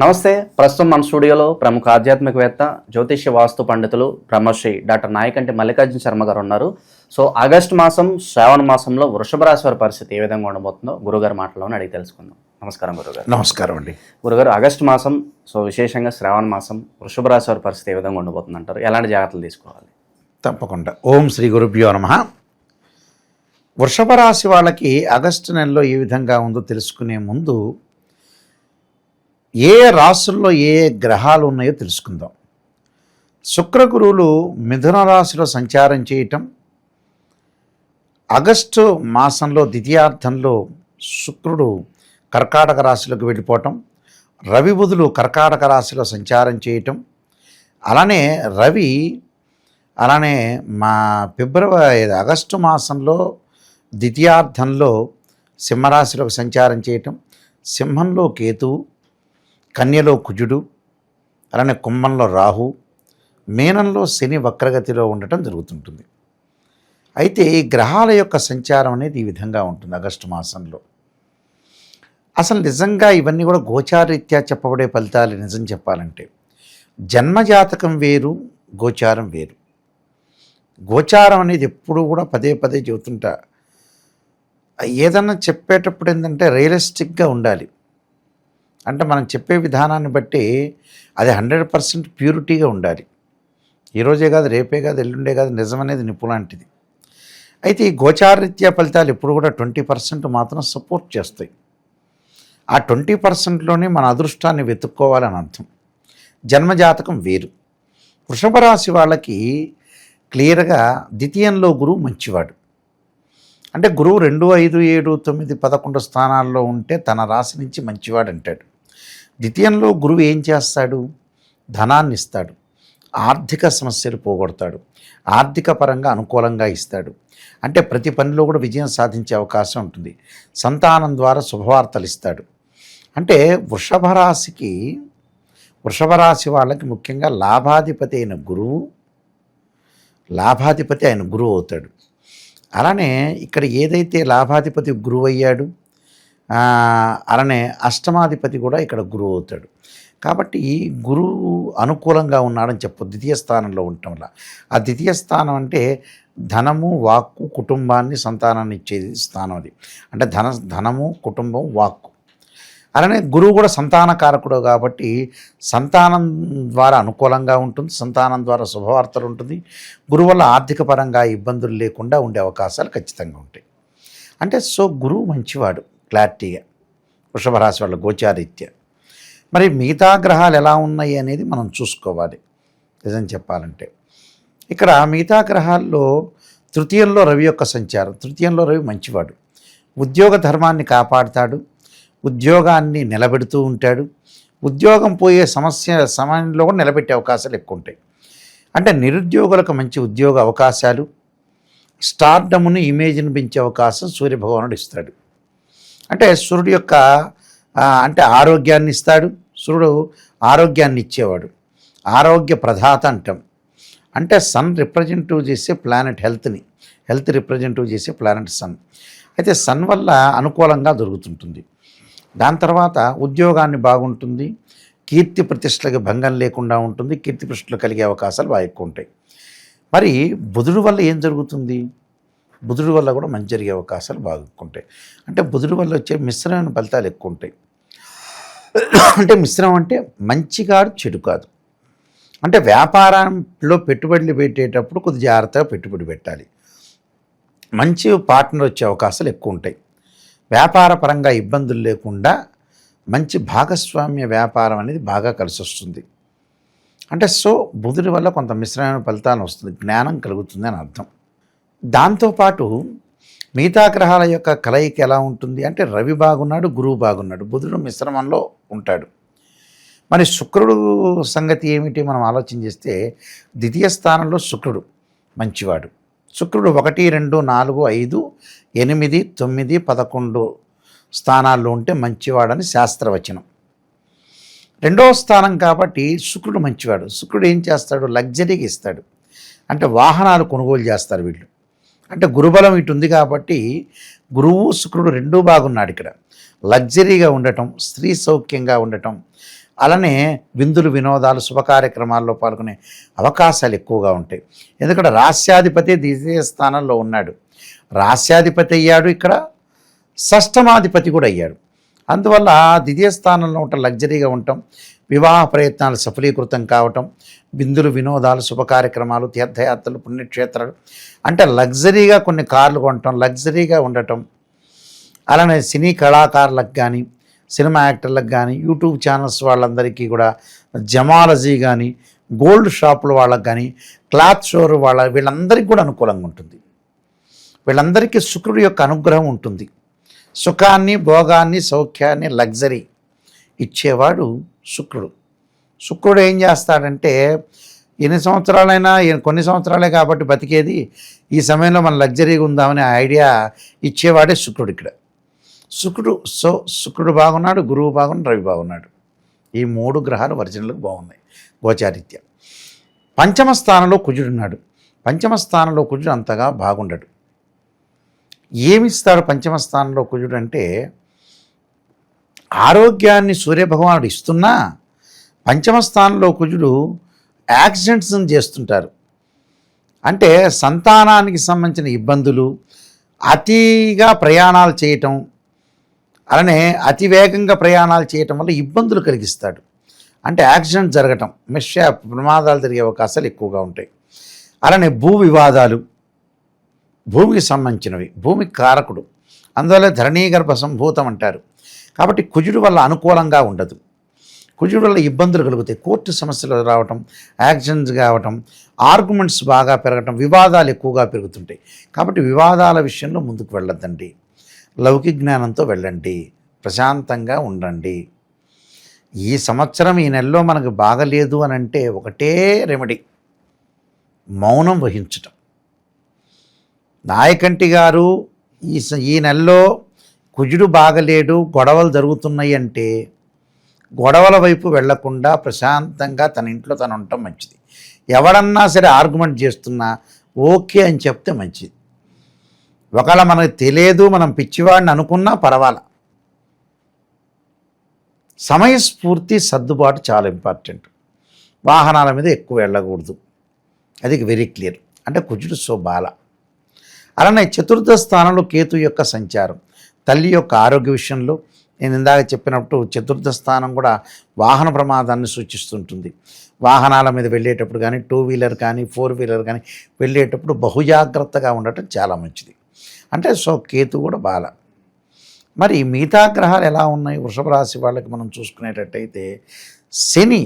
నమస్తే ప్రస్తుతం మన స్టూడియోలో ప్రముఖ ఆధ్యాత్మికవేత్త జ్యోతిష్య వాస్తు పండితులు బ్రహ్మశ్రీ డాక్టర్ నాయకంటి మల్లికార్జున శర్మ గారు ఉన్నారు. సో ఆగస్టు మాసం శ్రావణ మాసంలో వృషభ రాశి వారి పరిస్థితి ఏ విధంగా ఉండబోతుందో గురుగారు మాటలోనే అడిగి తెలుసుకుందాం. నమస్కారం గురుగారు. నమస్కారం అండి. గురుగారు ఆగస్టు మాసం సో విశేషంగా శ్రావణ మాసం వృషభ రాశి వారి పరిస్థితి ఏ విధంగా ఉండబోతుంది అంటారు ఎలాంటి జాగ్రత్తలు తీసుకోవాలి? తప్పకుండా. ఓం శ్రీ గురుభ్యో నమ. వృషభ రాశి వాళ్ళకి ఆగస్టు నెలలో ఏ విధంగా ఉందో తెలుసుకునే ముందు ఏ రాశుల్లో ఏ ఏ గ్రహాలు ఉన్నాయో తెలుసుకుందాం. శుక్రగురువులు మిథున రాశిలో సంచారం చేయటం ఆగస్టు మాసంలో ద్వితీయార్థంలో శుక్రుడు కర్కాటక రాశిలోకి వెళ్ళిపోవటం రవి బుధులు కర్కాటక రాశిలో సంచారం చేయటం అలానే రవి అలానే మా ఫిబ్రవరి ఆగస్టు మాసంలో ద్వితీయార్థంలో సింహరాశిలోకి సంచారం చేయటం సింహంలో కేతువు కన్యలో కుజుడు అలానే కుంభంలో రాహు మీనంలో శని వక్రగతిలో ఉండటం జరుగుతుంటుంది. అయితే ఈ గ్రహాల యొక్క సంచారం అనేది ఈ విధంగా ఉంటుంది ఆగస్టు మాసంలో. అసలు నిజంగా ఇవన్నీ కూడా గోచారరీత్యా చెప్పబడే ఫలితాలు నిజం చెప్పాలంటే. జన్మజాతకం వేరు గోచారం వేరు. గోచారం అనేది ఎప్పుడు కూడా పదే పదే చెబుతుంటా. ఏదన్నా చెప్పేటప్పుడు ఏంటంటే రియలిస్టిక్గా ఉండాలి. అంటే మనం చెప్పే విధానాన్ని బట్టి అది హండ్రెడ్ పర్సెంట్ ప్యూరిటీగా ఉండాలి. ఈరోజే కాదు రేపే కాదు ఎల్లుండే కాదు నిజం అనేది అయితే ఈ గోచారరీత్యా ఫలితాలు ఎప్పుడు కూడా ట్వంటీ పర్సెంట్ మాత్రం సపోర్ట్ చేస్తాయి. ఆ ట్వంటీ పర్సెంట్లోనే మన అదృష్టాన్ని వెతుక్కోవాలని అర్థం. జన్మజాతకం వేరు. వృషభ రాశి వాళ్ళకి క్లియర్గా ద్వితీయంలో గురువు మంచివాడు. అంటే గురువు రెండు ఐదు ఏడు తొమ్మిది పదకొండు స్థానాల్లో ఉంటే తన రాశి నుంచి మంచివాడు అంటాడు ద్వితీయంలో గురువు ఏం చేస్తాడు? ధనాన్ని ఇస్తాడు. ఆర్థిక సమస్యలు పోగొడతాడు. ఆర్థిక పరంగా అనుకూలంగా ఇస్తాడు. అంటే ప్రతి పనిలో కూడా విజయం సాధించే అవకాశం ఉంటుంది. సంతానం ద్వారా శుభవార్తలు ఇస్తాడు. అంటే వృషభ రాశికి వృషభ రాశి వాళ్ళకి ముఖ్యంగా లాభాధిపతి అయిన గురువు లాభాధిపతి ఆయన గురువు అవుతాడు. అలానే ఇక్కడ ఏదైతే లాభాధిపతి గురువు అయ్యాడు అలానే అష్టమాధిపతి కూడా ఇక్కడ గురువు అవుతాడు. కాబట్టి గురువు అనుకూలంగా ఉన్నాడని చెప్పు ద్వితీయ స్థానంలో ఉండటం వల్ల. ఆ ద్వితీయ స్థానం అంటే ధనము వాక్కు కుటుంబాన్ని సంతానాన్ని ఇచ్చేది స్థానం అది. అంటే ధన ధనము కుటుంబం వాక్కు. అలానే గురువు కూడా సంతానకారకుడు కాబట్టి సంతానం ద్వారా అనుకూలంగా ఉంటుంది. సంతానం ద్వారా శుభవార్తలు ఉంటుంది. గురువు వల్ల ఆర్థిక పరంగా ఇబ్బందులు లేకుండా ఉండే అవకాశాలు ఖచ్చితంగా ఉంటాయి. అంటే సో గురువు మంచివాడు. క్లారిటీగా వృషభ రాశి వాళ్ళ గోచారీత్యా. మరి మిగతా గ్రహాలు ఎలా ఉన్నాయి అనేది మనం చూసుకోవాలి నిజం చెప్పాలంటే. ఇక్కడ మిగతా గ్రహాల్లో తృతీయంలో రవి యొక్క సంచారం తృతీయంలో రవి మంచివాడు. ఉద్యోగ ధర్మాన్ని కాపాడుతాడు ఉద్యోగాన్ని నిలబెడుతూ ఉంటాడు ఉద్యోగం పోయే సమస్య సమయంలో కూడా నిలబెట్టే అవకాశాలు ఎక్కువ ఉంటాయి అంటే నిరుద్యోగులకు మంచి ఉద్యోగ అవకాశాలు స్టార్డమ్ను ఇమేజ్ని పెంచే అవకాశం సూర్యభగవానుడు ఇస్తాడు. అంటే సూర్యుడు యొక్క అంటే ఆరోగ్యాన్ని ఇస్తాడు. సూర్యుడు ఆరోగ్యాన్ని ఇచ్చేవాడు. ఆరోగ్య ప్రధాత అంటాం. అంటే సన్ రిప్రజెంటివ్ చేసే ప్లానెట్ హెల్త్ని హెల్త్ రిప్రజెంటివ్ చేసే ప్లానెట్ సన్. అయితే సన్ వల్ల అనుకూలంగా దొరుకుతుంటుంది. దాని తర్వాత ఉద్యోగాన్ని బాగుంటుంది. కీర్తి ప్రతిష్టలకు భంగం లేకుండా ఉంటుంది. కీర్తి ప్రతిష్టలు కలిగే అవకాశాలు బాగా ఎక్కువ ఉంటాయి. మరి బుధుడు వల్ల ఏం జరుగుతుంది? బుధుడు వల్ల కూడా మంచి జరిగే అవకాశాలు బాగుంటాయి అంటే బుధుడు వల్ల వచ్చే మిశ్రమైన ఫలితాలు ఎక్కువ ఉంటాయి అంటే మిశ్రమం అంటే మంచి కాదు చెడు కాదు. అంటే వ్యాపారంలో పెట్టుబడులు పెట్టేటప్పుడు కొద్ది జాగ్రత్తగా పెట్టుబడి పెట్టాలి. మంచి పార్ట్నర్ వచ్చే అవకాశాలు ఎక్కువ ఉంటాయి వ్యాపార పరంగా ఇబ్బందులు లేకుండా మంచి భాగస్వామ్య వ్యాపారం అనేది బాగా కలిసి వస్తుంది అంటే సో బుధుడి వల్ల కొంత మిశ్రమైన ఫలితాలు వస్తుంది. జ్ఞానం కలుగుతుంది అని అర్థం. దాంతోపాటు మిగతా గ్రహాల యొక్క కలయిక ఎలా ఉంటుంది అంటే రవి బాగున్నాడు గురువు బాగున్నాడు బుధుడు మిశ్రమంలో ఉంటాడు. మరి శుక్రుడు సంగతి ఏమిటి మనం ఆలోచన చేస్తే ద్వితీయ స్థానంలో శుక్రుడు మంచివాడు. శుక్రుడు ఒకటి రెండు నాలుగు ఐదు ఎనిమిది తొమ్మిది పదకొండు స్థానాల్లో ఉంటే మంచివాడని శాస్త్రవచనం. రెండవ స్థానం కాబట్టి శుక్రుడు మంచివాడు. శుక్రుడు ఏం చేస్తాడు? లగ్జరీగా ఇస్తాడు. అంటే వాహనాలు కొనుగోలు చేస్తారు వీళ్ళు. అంటే గురుబలం ఇటు ఉంది కాబట్టి గురువు శుక్రుడు రెండూ బాగున్నాడు ఇక్కడ. లగ్జరీగా ఉండటం స్త్రీ సౌఖ్యంగా ఉండటం అలానే విందులు వినోదాలు శుభ కార్యక్రమాల్లో పాల్గొనే అవకాశాలు ఎక్కువగా ఉంటాయి. ఎందుకంటే రాస్యాధిపతి ద్వితీయ స్థానంలో ఉన్నాడు. రాస్యాధిపతి అయ్యాడు ఇక్కడ షష్టమాధిపతి కూడా అయ్యాడు. అందువల్ల ద్వితీయ స్థానంలో ఉంటాం లగ్జరీగా ఉంటాం. వివాహ ప్రయత్నాలు సఫలీకృతం కావటం బిందులు వినోదాలు శుభకార్యక్రమాలు తీర్థయాత్రలు పుణ్యక్షేత్రాలు. అంటే లగ్జరీగా కొన్ని కార్లు కొనటం లగ్జరీగా ఉండటం. అలానే సినీ కళాకారులకు కానీ సినిమా యాక్టర్లకు కానీ యూట్యూబ్ ఛానల్స్ వాళ్ళందరికీ కూడా జమాలజీ కానీ గోల్డ్ షాపుల వాళ్ళకి కానీ క్లాత్ షోర్ వాళ్ళ వీళ్ళందరికీ కూడా అనుకూలంగా ఉంటుంది. వీళ్ళందరికీ శుక్రుడి యొక్క అనుగ్రహం ఉంటుంది. సుఖాన్ని భోగాన్ని సౌఖ్యాన్ని లగ్జరీ ఇచ్చేవాడు శుక్రుడు. శుక్రుడు ఏం చేస్తాడంటే ఎన్ని సంవత్సరాలైనా కొన్ని సంవత్సరాలే కాబట్టి బతికేది ఈ సమయంలో మన లగ్జరీగా ఉందామనే ఐడియా ఇచ్చేవాడే శుక్రుడు ఇక్కడ. శుక్రుడు సో శుక్రుడు బాగున్నాడు గురువు బాగున్నాడు రవి బాగున్నాడు. ఈ మూడు గ్రహాలు వర్జనలకు బాగున్నాయి గోచారిత్య. పంచమ స్థానంలో కుజుడున్నాడు పంచమ స్థానంలో కుజుడు అంతగా బాగుండడు. ఏమిస్తాడు పంచమ స్థానంలో కుజుడు అంటే ఆరోగ్యాన్ని సూర్యభగవానుడు ఇస్తున్నా పంచమ స్థానంలో కుజుడు యాక్సిడెంట్స్ చేస్తుంటారు. అంటే సంతానానికి సంబంధించిన ఇబ్బందులు అతిగా ప్రయాణాలు చేయటం అలానే అతి వేగంగా ప్రయాణాలు చేయటం వల్ల ఇబ్బందులు కలిగిస్తాడు. అంటే యాక్సిడెంట్ జరగటం మిష ప్రమాదాలు జరిగే అవకాశాలు ఎక్కువగా ఉంటాయి. అలానే భూ వివాదాలు భూమికి సంబంధించినవి భూమికి కారకుడు అందువల్ల ధరణీగర్భ సంభూతం అంటారు. కాబట్టి కుజుడు వల్ల అనుకూలంగా ఉండదు. కుజుడు వల్ల ఇబ్బందులు కలుగుతాయి. కోర్టు సమస్యలు రావటం యాక్సిడెంట్స్ కావటం ఆర్గ్యుమెంట్స్ బాగా పెరగటం వివాదాలు ఎక్కువగా పెరుగుతుంటాయి. కాబట్టి వివాదాల విషయంలో ముందుకు వెళ్ళొద్దండి. లౌకిక జ్ఞానంతో వెళ్ళండి. ప్రశాంతంగా ఉండండి. ఈ సంవత్సరం ఈ నెలలో మనకు బాగలేదు అని అంటే ఒకటే రెమెడీ మౌనం వహించటం. నాయకంటి గారు ఈ ఈ నెలలో కుజుడు బాగలేడు గొడవలు జరుగుతున్నాయి అంటే గొడవల వైపు వెళ్ళకుండా ప్రశాంతంగా తన ఇంట్లో తను ఉండటం మంచిది. ఎవడన్నా సరే ఆర్గ్యుమెంట్ చేస్తున్నా ఓకే అని చెప్తే మంచిది. ఒకవేళ మనకు తెలియదు మనం పిచ్చివాడిని అనుకున్నా పర్వాలా. సమయస్ఫూర్తి సర్దుబాటు చాలా ఇంపార్టెంట్. వాహనాల మీద ఎక్కువ వెళ్ళకూడదు. అది వెరీ క్లియర్. అంటే కుజుడు సో బాల అలానే చతుర్థ స్థానంలో కేతు యొక్క సంచారం. తల్లి యొక్క ఆరోగ్య విషయంలో నేను ఇందాక చెప్పినట్టు చతుర్థ స్థానం కూడా వాహన ప్రమాదాన్ని సూచిస్తుంటుంది. వాహనాల మీద వెళ్ళేటప్పుడు కానీ టూ వీలర్ కానీ ఫోర్ వీలర్ కానీ వెళ్ళేటప్పుడు బహుజాగ్రత్తగా ఉండటం చాలా మంచిది. అంటే సో కేతు కూడా బాల. మరి మిగతా గ్రహాలు ఎలా ఉన్నాయి? వృషభ రాశి వాళ్ళకి మనం చూసుకునేటట్టయితే శని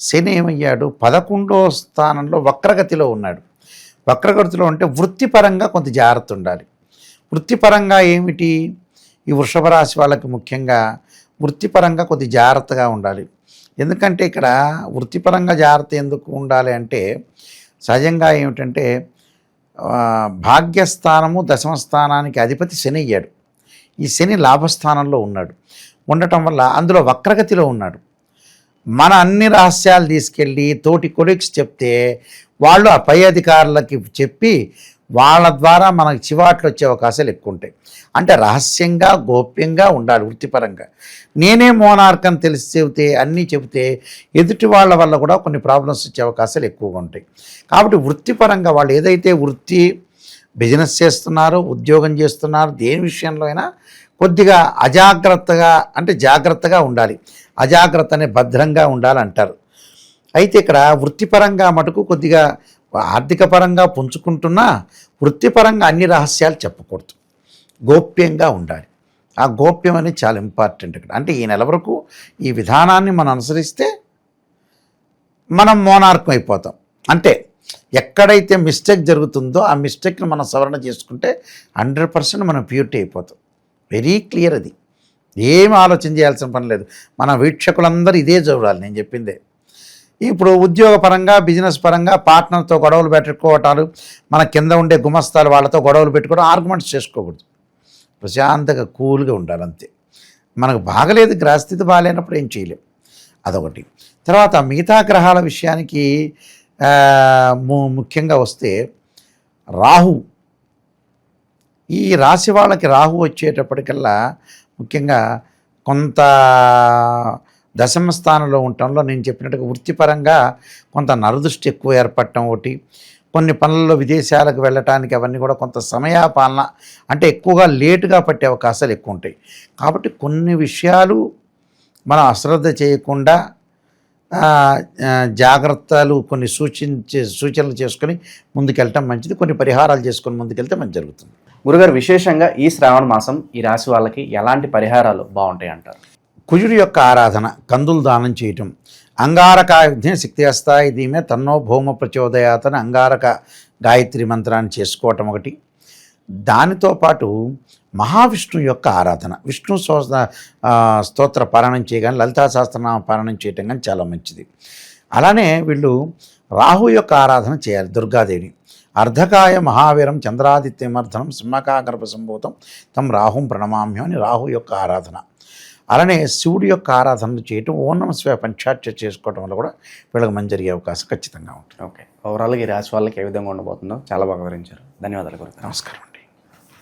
శని ఏమయ్యాడు? పదకొండో స్థానంలో వక్రగతిలో ఉన్నాడు. వక్రగతిలో ఉంటే వృత్తిపరంగా కొంత జాగ్రత్త ఉండాలి. వృత్తిపరంగా ఏమిటి? ఈ వృషభ రాశి వాళ్ళకి ముఖ్యంగా వృత్తిపరంగా కొద్ది జాగ్రత్తగా ఉండాలి. ఎందుకంటే ఇక్కడ వృత్తిపరంగా జాగ్రత్త ఎందుకు ఉండాలి అంటే సహజంగా ఏమిటంటే భాగ్యస్థానము దశమ స్థానానికి అధిపతి శని అయ్యాడు. ఈ శని లాభస్థానంలో ఉన్నాడు. ఉండటం వల్ల అందులో వక్రగతిలో ఉన్నాడు. మన అన్ని రహస్యాలు తీసుకెళ్ళి తోటి కొలీగ్స్ చెప్తే వాళ్ళు ఆ పై అధికారులకి చెప్పి వాళ్ళ ద్వారా మనకు చివాట్లు వచ్చే అవకాశాలు ఎక్కువ ఉంటాయి. అంటే రహస్యంగా గోప్యంగా ఉండాలి వృత్తిపరంగా. నేనే మోనార్క్ అని తెలిసి చెబితే అన్నీ చెబితే ఎదుటి వాళ్ళ వల్ల కూడా కొన్ని ప్రాబ్లమ్స్ వచ్చే అవకాశాలు ఎక్కువగా ఉంటాయి. కాబట్టి వృత్తిపరంగా వాళ్ళు ఏదైతే వృత్తి బిజినెస్ చేస్తున్నారో ఉద్యోగం చేస్తున్నారో దేని విషయంలో అయినా కొద్దిగా అజాగ్రత్తగా అంటే జాగ్రత్తగా ఉండాలి. అజాగ్రత్త అనే భద్రంగా ఉండాలంటారు. అయితే ఇక్కడ వృత్తిపరంగా మటుకు కొద్దిగా ఆర్థిక పరంగా పుంజుకుంటున్నా వృత్తిపరంగా అన్ని రహస్యాలు చెప్పకూడదు. గోప్యంగా ఉండాలి. ఆ గోప్యం అనేది చాలా ఇంపార్టెంట్ ఇక్కడ. అంటే ఈ నెల వరకు ఈ విధానాన్ని మనం అనుసరిస్తే మనం మోనార్కం అయిపోతాం. అంటే ఎక్కడైతే మిస్టేక్ జరుగుతుందో ఆ మిస్టేక్ని మనం సవరణ చేసుకుంటే హండ్రెడ్ పర్సెంట్ మనం ప్యూరిటీ అయిపోతాం. వెరీ క్లియర్ అది. ఏం ఆలోచన చేయాల్సిన పని లేదు. మన వీక్షకులందరూ ఇదే చూడాలి నేను చెప్పిందే. ఇప్పుడు ఉద్యోగ పరంగా బిజినెస్ పరంగా పార్ట్నర్తో గొడవలు పెట్టుకోవటాలు మన కింద ఉండే గుమస్తాలు వాళ్ళతో గొడవలు పెట్టుకోవడం ఆర్గ్యుమెంట్స్ చేసుకోకూడదు. ప్రశాంతంగా కూల్గా ఉండాలి అంతే మనకు బాగలేదు గ్రహస్థితి బాగాలేనప్పుడు ఏం చేయలేం. అదొకటి. తర్వాత మిగతా గ్రహాల విషయానికి ము- ముఖ్యంగా వస్తే రాహు. ఈ రాశి వాళ్ళకి రాహు వచ్చేటప్పటికల్లా ముఖ్యంగా కొంత దశమ స్థానంలో ఉండటంలో నేను చెప్పినట్టుగా వృత్తిపరంగా కొంత నరదృష్టి ఎక్కువ ఏర్పడటం ఒకటి. కొన్ని పనుల్లో విదేశాలకు వెళ్ళటానికి అవన్నీ కూడా కొంత సమయపాలన అంటే ఎక్కువగా లేటుగా పట్టే అవకాశాలు ఎక్కువ ఉంటాయి. కాబట్టి కొన్ని విషయాలు మనం అశ్రద్ధ చేయకుండా జాగ్రత్తలు కొన్ని సూచించే సూచనలు చేసుకొని ముందుకెళ్ళటం మంచిది. కొన్ని పరిహారాలు చేసుకొని ముందుకెళ్తే మంచి జరుగుతుంది. గురుగారు విశేషంగా ఈ శ్రావణ మాసం ఈ రాశి వాళ్ళకి ఎలాంటి పరిహారాలు బాగుంటాయి అంటారు? కుజుడి యొక్క ఆరాధన కందులు దానం చేయటం. అంగారకాయుధ్యం శక్తి హస్తాయి దీమే తన్నో భౌమ ప్రచోదయాతన అంగారక గాయత్రి మంత్రాన్ని చేసుకోవటం ఒకటి. దానితో పాటు మహావిష్ణు యొక్క ఆరాధన. విష్ణు స్తో స్తోత్ర పారాయణం చేయగానే లలితా సహస్రనామ పారాయణం చేయటం కానీ చాలా మంచిది. అలానే వీళ్ళు రాహు యొక్క ఆరాధన చేయాలి దుర్గాదేవి. అర్ధకాయ మహావీరం చంద్రాదిత్యమర్ధనం సింహకాగర్భ సంభూతం తం రాహుం ప్రణమామ్యం అని రాహు యొక్క ఆరాధన. అలానే శివుడి యొక్క ఆరాధనలు చేయటం ఓనం స్వ పంచాక్ష చేసుకోవటం వల్ల కూడా వీళ్ళకి మంచి జరిగే అవకాశం ఖచ్చితంగా ఉంటుంది. ఓకే. ఓవరాల్గా ఈ రాశి వాళ్ళకి ఏ విధంగా ఉండబోతుందో చాలా బాగా వివరించారు. ధన్యవాదాలు గురుగారు. నమస్కారం.